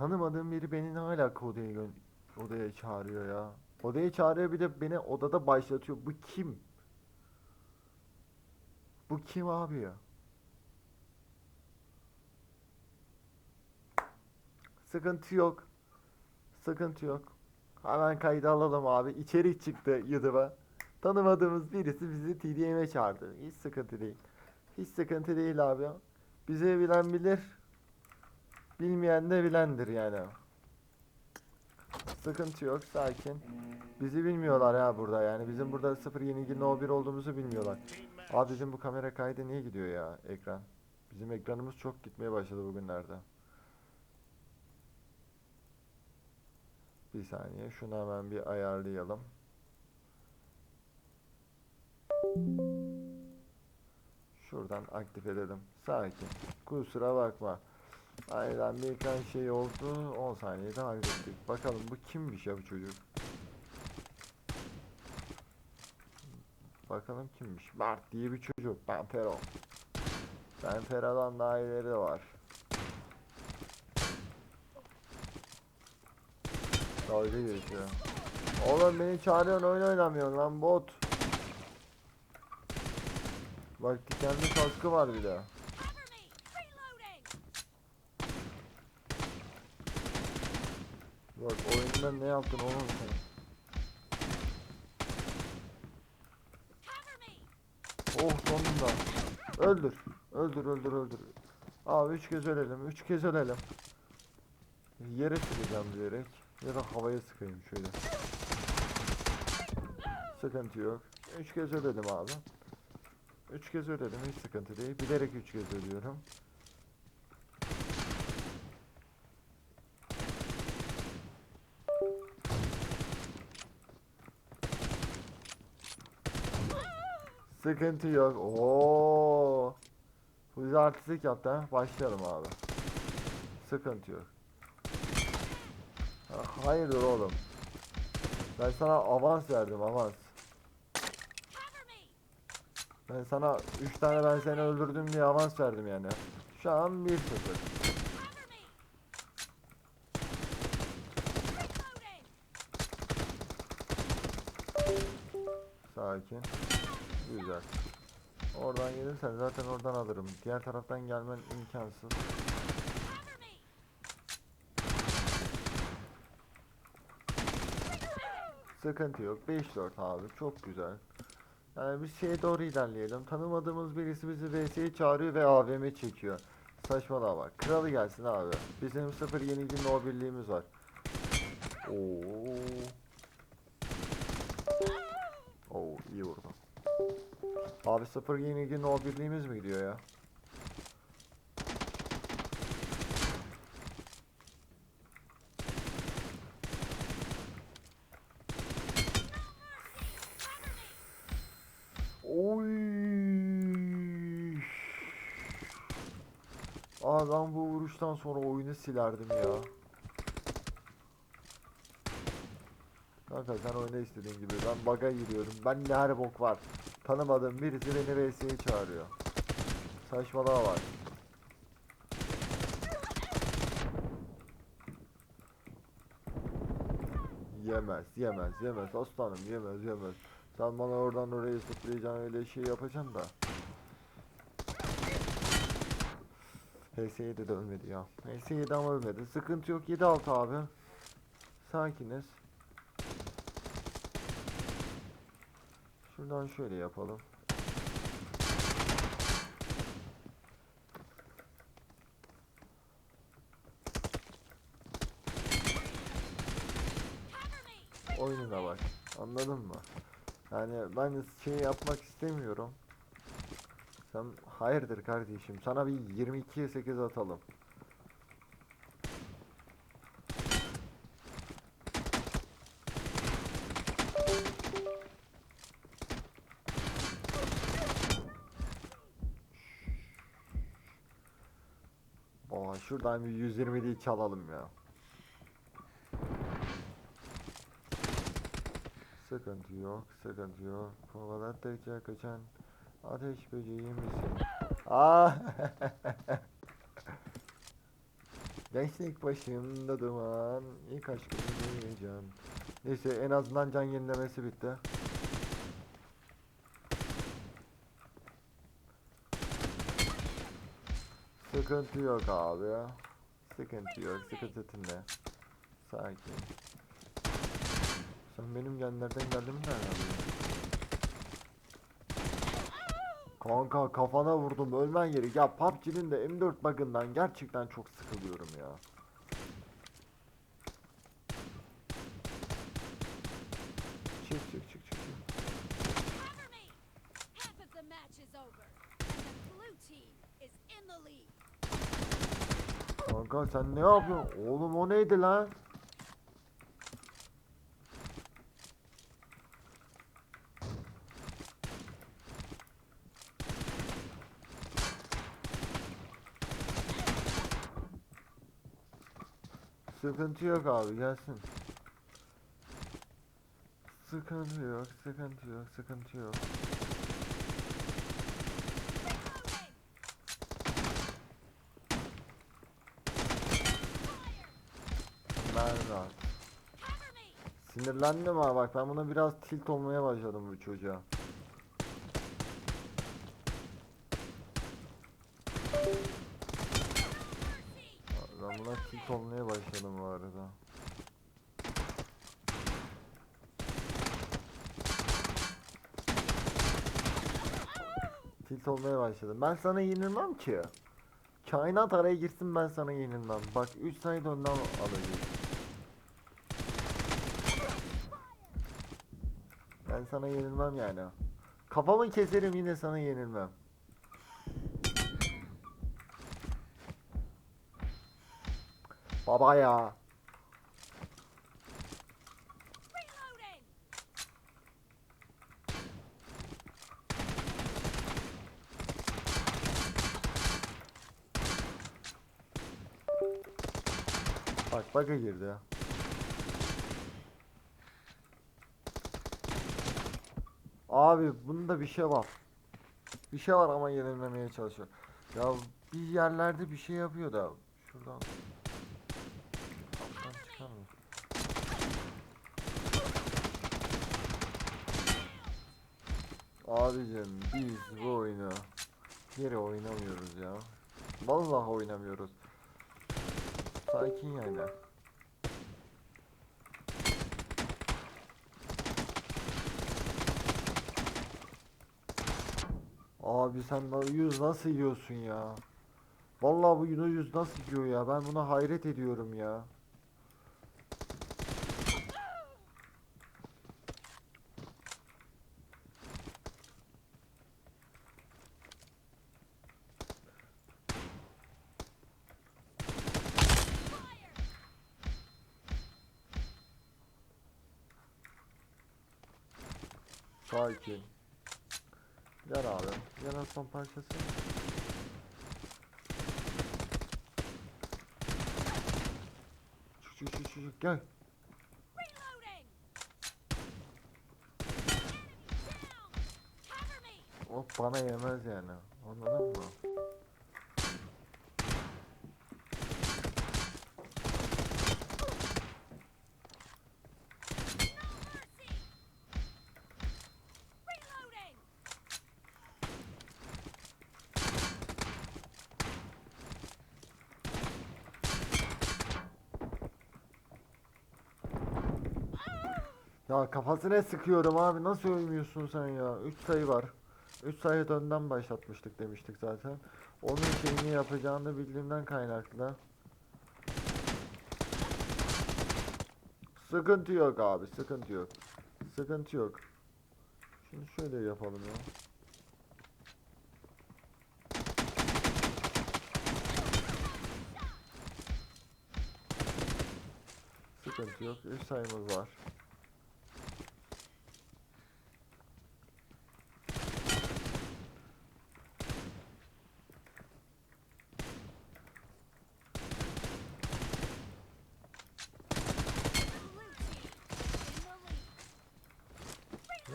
tanımadığım biri beni alaka odaya gö- odaya çağırıyor ya. Odaya çağırıyor bir de beni odada başlatıyor. Bu kim? Bu kim abi ya? Sıkıntı yok. Sıkıntı yok. Hemen kayda alalım abi. İçerik çıktı YouTube'a. Tanımadığımız birisi bizi TDM'e çağırdı. Hiç sıkıntı değil. Hiç sıkıntı değil abi. Bize bilen bilir. Bilmeyen de bilendir yani. Sıkıntı yok. Sakin. Bizi bilmiyorlar ya burada yani. Bizim burada 0 yenilgi no 1 olduğumuzu bilmiyorlar. Abi bizim bu kamera kaydı niye gidiyor ya ekran? Bizim ekranımız çok gitmeye başladı bugünlerde. Bir saniye şunu hemen bir ayarlayalım. Şuradan aktif edelim. Sakin. Kusura bakma. Aynen bir ekran şey oldu. 10 saniyede hallettik. Bakalım bu kimmiş ya bu çocuk? Bakalım kimmiş? Mert diye bir çocuk. Ben Fero. Ben Fero'dan daha ileri var. Dalga geçiyor. Oğlum beni çağırıyorsun oyun oynamıyorsun lan bot. Bak dikenli kaskı var bir de. Bak oyunda ne yaptın? Cover me! Oh sonunda. Öldür. Öldür öldür öldür. Abi üç kez ölelim. Üç kez ölelim. Yere sıkacağım diyerek. Ya da havaya sıkayım şöyle. Sıkıntı yok. Üç kez ölelim abi. Üç kez ölelim hiç sıkıntı değil. Bilerek üç kez ölüyorum. Sıkıntı yok. Oo. Bu bize artistlik yaptı ha. Başlayalım abi. Sıkıntı yok. Ha, Hayırdır oğlum. Ben sana avans verdim avans. Ben sana 3 tane ben seni öldürdüm diye avans verdim yani. Şu an 1-0. Cover me! Reloading! Sakin. Güzel. Oradan gelirsen zaten oradan alırım. Diğer taraftan gelmen imkansız. Sıkıntı yok. 5-4 abi. Çok güzel. Yani biz şeye doğru ilerleyelim. Tanımadığımız birisi bizi VS'ye çağırıyor ve AVM çekiyor. Saçmalama. Kralı gelsin abi. Bizim 0 yenilgi no birliğimiz var. Oo. Oo iyi vurdu. Abi 0 yenilgi no birliğimiz mi gidiyor ya? Oy. Ben bu vuruştan sonra oyunu silerdim ya. Kanka sen oyna istediğin gibi. Ben baga giriyorum. Ben ne her bok var. Tanımadığım birisi beni VS'ye çağırıyor. Saçmalama bak. Yemez, yemez, yemez. Aslanım yemez, yemez. Sen bana oradan oraya zıplayacaksın öyle şey yapacaksın da. HS7 de ölmedi ya. HS7 ama ölmedi. Sıkıntı yok. 7-6 abi. Sakiniz. Şuradan şöyle yapalım. Oyununa bak. Anladın mı? Yani ben şey yapmak istemiyorum. Sen hayırdır kardeşim? Sana bir 22'ye 8 atalım. Oha şuradan bir 120'liği çalalım ya. Sıkıntı yok, sıkıntı yok. Kovaladıkça kaçan ateş böceği misin? Aa! Gençlik başımda duman, ilk aşkımı duyacağım. Neyse en azından can yenilemesi bitti. Sıkıntı yok abi ya. Sıkıntı yok, sıkıntı ne? Sakin. Sen benim genlerden geldin mi nereden biliyorsun? Kanka kafana vurdum ölmen gerek. Ya PUBG'nin de M4 bug'ından gerçekten çok sıkılıyorum ya. Çık çık çık çık. Half of the match is over, and the blue team is in the lead. Kanka sen ne yapıyorsun? Oğlum o neydi lan? Sıkıntı yok abi gelsin. Sıkıntı yok, sıkıntı yok, sıkıntı yok. Me! Sinirlendim ha bak ben buna biraz tilt olmaya başladım bu çocuğa. Ben buna tilt olmaya başladım bu arada. Tilt olmaya başladım. Ben sana yenilmem ki. Kainat araya girsin ben sana yenilmem. Bak 3 sayı önden alacağız. Ben sana yenilmem yani. Kafamı keserim yine sana yenilmem. Baba ya. Bak bug'a girdi ya. Abi bunda bir şey var. Bir şey var ama yenilmemeye çalışıyor. Ya bir yerlerde bir şey yapıyor da. Şuradan. Alttan çıkar mı? Abicim biz bu oyunu geri oynamıyoruz ya. Vallahi oynamıyoruz. Sakin yani. Abi sen yüz nasıl yiyorsun ya? Vallahi bu yüz nasıl yiyor ya? Ben buna hayret ediyorum ya. Sakin. Gel abi. Gel aslan parçası. Çık çık çık çık gel. O bana yemez yani. Anladın mı? Ya kafasına sıkıyorum abi. Nasıl ölmüyorsun sen ya? 3 sayı var. 3 sayı önden başlatmıştık demiştik zaten. Onun şeyini yapacağını bildiğimden kaynaklı. Sıkıntı yok abi, sıkıntı yok. Sıkıntı yok. Şunu şöyle yapalım ya. Sıkıntı yok. 3 sayımız var.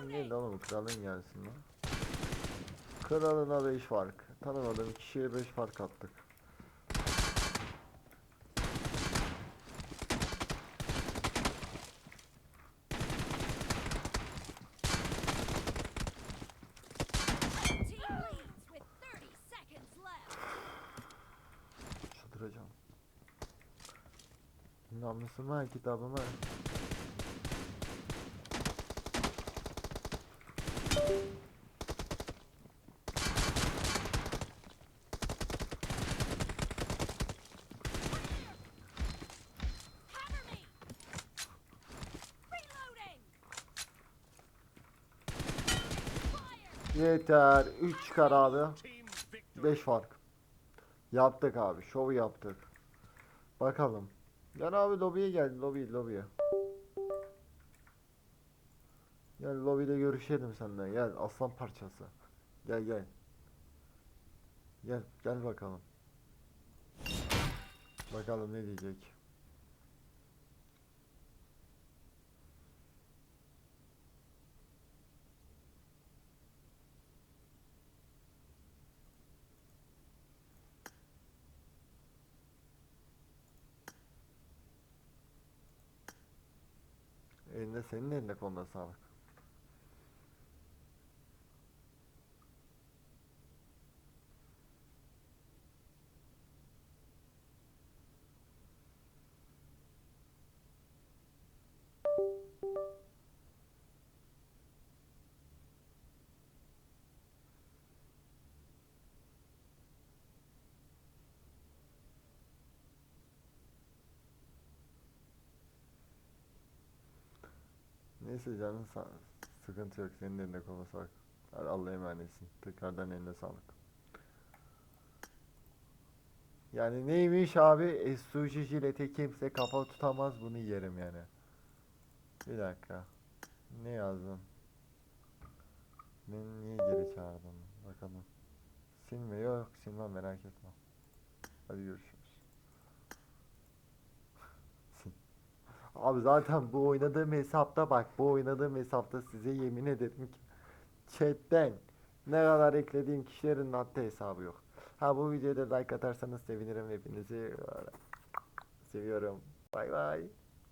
Sen değil oğlum kralın gelsin lan. Kralına 5 fark. Tanımadığım kişiye 5 fark attık. Çıldıracağım. Namlusu mu kitabı? Yeter. 3 çıkar abi. 5 fark. Yaptık abi. Şovu yaptık. Bakalım. Gel abi lobiye gel. Lobi lobiye. Gel lobide görüşelim seninle. Gel aslan parçası. Gel gel. Gel gel bakalım. Bakalım ne diyecek. Eline senin eline koluna sağlık. Neyse canın sağ sıkıntı yok senin eline koluna sağlık. Allah'a emanetsin. Tekrardan eline sağlık. Yani neymiş abi? E, sushi jilete kimse kafa tutamaz bunu yerim yani. Bir dakika. Ne yazdın? Beni niye geri çağırdın? Bakalım. Silme yok silmem merak etme. Hadi görüşürüz. Abi zaten bu oynadığım hesapta bak bu oynadığım hesapta size yemin ederim ki chatten ne kadar eklediğim kişilerin hatta hesabı yok. Ha bu videoda like atarsanız sevinirim hepinizi. Seviyorum. Bay bay.